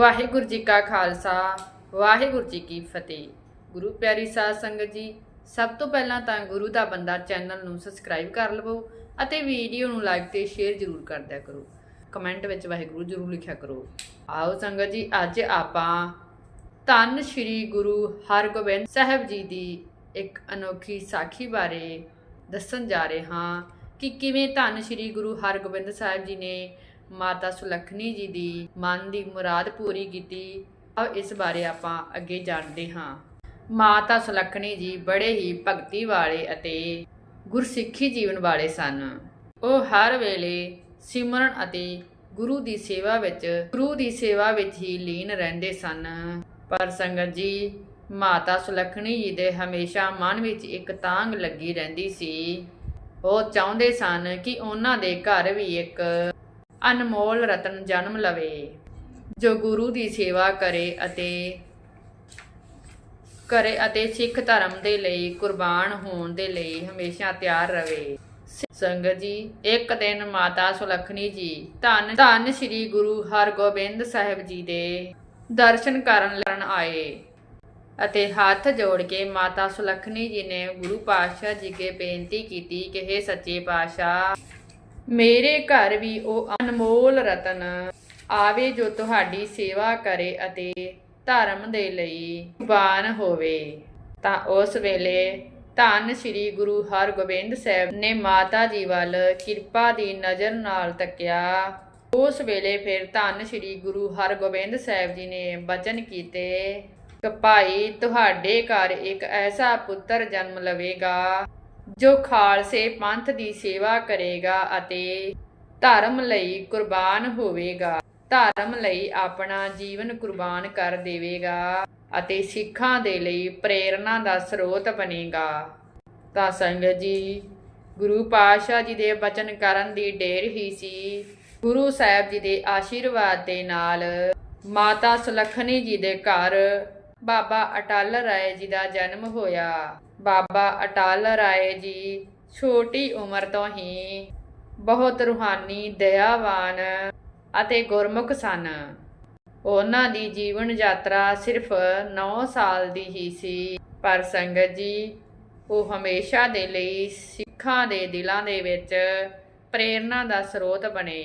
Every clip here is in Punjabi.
ਵਾਹਿਗੁਰੂ ਜੀ ਕਾ ਖਾਲਸਾ, ਵਾਹਿਗੁਰੂ ਜੀ ਕੀ ਫਤਿਹ। ਗੁਰੂ ਪਿਆਰੀ ਸਾਧ ਸੰਗਤ ਜੀ, ਸਭ ਤੋਂ ਪਹਿਲਾਂ ਤਾਂ ਗੁਰੂ ਦਾ ਬੰਦਾ ਚੈਨਲ ਨੂੰ ਸਬਸਕ੍ਰਾਈਬ ਕਰ ਲਵੋ ਅਤੇ ਵੀਡੀਓ ਨੂੰ ਲਾਈਕ ਤੇ ਸ਼ੇਅਰ ਜ਼ਰੂਰ ਕਰ ਦਿਆ ਕਰੋ। ਕਮੈਂਟ ਵਿੱਚ ਵਾਹਿਗੁਰੂ ਜ਼ਰੂਰ ਲਿਖਿਆ ਕਰੋ। ਆਓ ਸੰਗਤ ਜੀ, ਅੱਜ ਆਪਾਂ ਧੰਨ ਸ਼੍ਰੀ ਗੁਰੂ ਹਰਗੋਬਿੰਦ ਸਾਹਿਬ ਜੀ ਦੀ ਇੱਕ ਅਨੋਖੀ ਸਾਖੀ ਬਾਰੇ ਦੱਸਣ ਜਾ ਰਹੇ ਹਾਂ ਕਿ ਕਿਵੇਂ ਧੰਨ ਸ਼੍ਰੀ ਗੁਰੂ ਹਰਗੋਬਿੰਦ ਸਾਹਿਬ ਜੀ ਨੇ ਮਾਤਾ ਸੁਲੱਖਣੀ ਜੀ ਦੀ ਮਨ ਦੀ ਮੁਰਾਦ ਪੂਰੀ ਕੀਤੀ ਆਓ ਇਸ ਬਾਰੇ ਆਪਾਂ ਅੱਗੇ ਜਾਣਦੇ ਹਾਂ। ਮਾਤਾ ਸੁਲੱਖਣੀ ਜੀ ਬੜੇ ਹੀ ਭਗਤੀ ਵਾਲੇ ਅਤੇ ਗੁਰਸਿੱਖੀ ਜੀਵਨ ਵਾਲੇ ਸਨ। ਉਹ ਹਰ ਵੇਲੇ ਸਿਮਰਨ ਅਤੇ ਗੁਰੂ ਦੀ ਸੇਵਾ ਵਿੱਚ, ਗੁਰੂ ਦੀ ਸੇਵਾ ਵਿੱਚ ਹੀ ਲੀਨ ਰਹਿੰਦੇ ਸਨ। ਪਰ ਸੰਗਤ ਜੀ, ਮਾਤਾ ਸੁਲੱਖਣੀ ਜੀ ਦੇ ਹਮੇਸ਼ਾ ਮਨ ਵਿੱਚ ਇੱਕ ਤਾਂਗ ਲੱਗੀ ਰਹਿੰਦੀ ਸੀ। ਉਹ ਚਾਹੁੰਦੇ ਸਨ ਕਿ ਉਹਨਾਂ ਦੇ ਘਰ ਵੀ ਇੱਕ ਅਨਮੋਲ ਰਤਨ ਜਨਮ ਲਵੇ, ਜੋ ਗੁਰੂ ਦੀ ਸੇਵਾ ਕਰੇ ਅਤੇ ਕਰੇ ਅਤੇ ਸਿੱਖ ਧਰਮ ਦੇ ਲਈ ਕੁਰਬਾਨ ਹੋਣ ਦੇ ਲਈ ਹਮੇਸ਼ਾ ਤਿਆਰ ਰਵੇ। ਸੰਗਤ ਜੀ, ਇੱਕ ਦਿਨ ਮਾਤਾ ਸੁਲੱਖਣੀ ਜੀ, ਧੰਨ ਧੰਨ ਸ੍ਰੀ ਗੁਰੂ ਹਰਗੋਬਿੰਦ ਸਾਹਿਬ ਜੀ ਦੇ ਦਰਸ਼ਨ ਕਰਨ ਲਰਨ ਆਏ ਅਤੇ ਹੱਥ ਜੋੜ ਕੇ ਮਾਤਾ ਸੁਲੱਖਣੀ ਜੀ ਨੇ ਗੁਰੂ ਪਾਤਸ਼ਾਹ ਜੀ ਕੇ ਬੇਨਤੀ ਕੀਤੀ ਕਿ हे ਸੱਚੇ ਪਾਤਸ਼ਾਹ ਮੇਰੇ ਘਰ ਵੀ ਉਹ ਅਨਮੋਲ ਰਤਨ ਆਵੇ ਜੋ ਤੁਹਾਡੀ ਸੇਵਾ ਕਰੇ ਅਤੇ ਧਰਮ ਦੇ ਲਈ ਬਾਨ ਹੋਵੇ। ਤਾਂ ਉਸ ਵੇਲੇ ਧੰਨ ਸ੍ਰੀ ਗੁਰੂ ਹਰਗੋਬਿੰਦ ਸਾਹਿਬ ਨੇ ਮਾਤਾ ਜੀ ਵੱਲ ਕਿਰਪਾ ਦੀ ਨਜ਼ਰ ਨਾਲ ਤੱਕਿਆ। ਉਸ ਵੇਲੇ ਫਿਰ ਧੰਨ ਸ੍ਰੀ ਗੁਰੂ ਹਰਗੋਬਿੰਦ ਸਾਹਿਬ ਜੀ ਨੇ ਬਚਨ ਕੀਤੇ ਕਿ ਭਾਈ ਤੁਹਾਡੇ ਘਰ ਇੱਕ ਐਸਾ ਪੁੱਤਰ ਜਨਮ ਲਵੇਗਾ ਜੋ ਖਾਲਸੇ ਪੰਥ ਦੀ ਸੇਵਾ ਕਰੇਗਾ ਅਤੇ ਧਰਮ ਲਈ ਕੁਰਬਾਨ ਹੋਵੇਗਾ, ਧਰਮ ਲਈ ਆਪਣਾ ਜੀਵਨ ਕੁਰਬਾਨ ਕਰ ਦੇਵੇਗਾ ਅਤੇ ਸਿੱਖਾਂ ਦੇ ਲਈ ਪ੍ਰੇਰਣਾ ਦਾ ਸਰੋਤ ਬਣੇਗਾ। ਤਾਂ ਸੰਗਤ ਜੀ, ਗੁਰੂ ਪਾਤਸ਼ਾਹ ਜੀ ਦੇ ਬਚਨ ਕਰਨ ਦੀ ਡੇਰ ਹੀ ਸੀ। ਗੁਰੂ ਸਾਹਿਬ ਜੀ ਦੇ ਆਸ਼ੀਰਵਾਦ ਦੇ ਨਾਲ ਮਾਤਾ ਸੁਲੱਖਣੀ ਜੀ ਦੇ ਘਰ ਬਾਬਾ ਅਟਲ ਰਾਏ ਜੀ ਦਾ ਜਨਮ ਹੋਇਆ। ਬਾਬਾ ਅਟਲ ਰਾਏ ਜੀ ਛੋਟੀ ਉਮਰ ਤੋਂ ਹੀ ਬਹੁਤ ਰੂਹਾਨੀ, ਦਇਆਵਾਨ ਅਤੇ ਗੁਰਮੁਖ ਸਨ। ਉਹਨਾਂ ਦੀ ਜੀਵਨ ਯਾਤਰਾ ਸਿਰਫ 9 ਸਾਲ ਦੀ ਹੀ ਸੀ, ਪਰ ਸੰਗਤ ਜੀ, ਉਹ ਹਮੇਸ਼ਾ ਦੇ ਲਈ ਸਿੱਖਾਂ ਦੇ ਦਿਲਾਂ ਦੇ ਵਿੱਚ ਪ੍ਰੇਰਣਾ ਦਾ ਸਰੋਤ ਬਣੇ।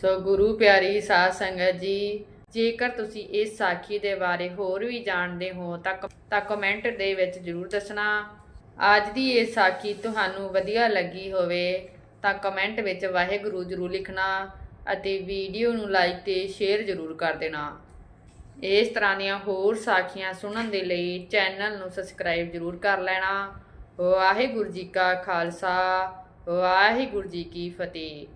ਸੋ ਗੁਰੂ ਪਿਆਰੀ ਸਾਧ ਸੰਗਤ ਜੀ ਜੇਕਰ ਤੁਸੀਂ ਇਸ ਸਾਖੀ ਦੇ ਬਾਰੇ ਹੋਰ ਵੀ ਜਾਣਦੇ ਹੋ ਤਾਂ ਕ- ਤਾਂ ਕਮੈਂਟ ਦੇ ਵਿੱਚ ਜਰੂਰ ਦੱਸਣਾ। ਅੱਜ ਦੀ ਇਹ ਸਾਖੀ ਤੁਹਾਨੂੰ ਵਧੀਆ ਲੱਗੀ ਹੋਵੇ ਤਾਂ ਕਮੈਂਟ ਵਿੱਚ ਵਾਹਿਗੁਰੂ ਜਰੂਰ ਲਿਖਣਾ ਅਤੇ ਵੀਡੀਓ ਨੂੰ ਲਾਈਕ ਤੇ ਸ਼ੇਅਰ ਜਰੂਰ ਕਰ ਦੇਣਾ। ਇਸ ਤਰ੍ਹਾਂ ਦੀਆਂ ਹੋਰ ਸਾਖੀਆਂ ਸੁਣਨ ਦੇ ਲਈ ਚੈਨਲ ਨੂੰ ਸਬਸਕ੍ਰਾਈਬ ਜਰੂਰ ਕਰ ਲੈਣਾ। ਵਾਹਿਗੁਰੂ ਜੀ ਕਾ ਖਾਲਸਾ, ਵਾਹਿਗੁਰੂ ਜੀ ਕੀ ਫਤਿਹ।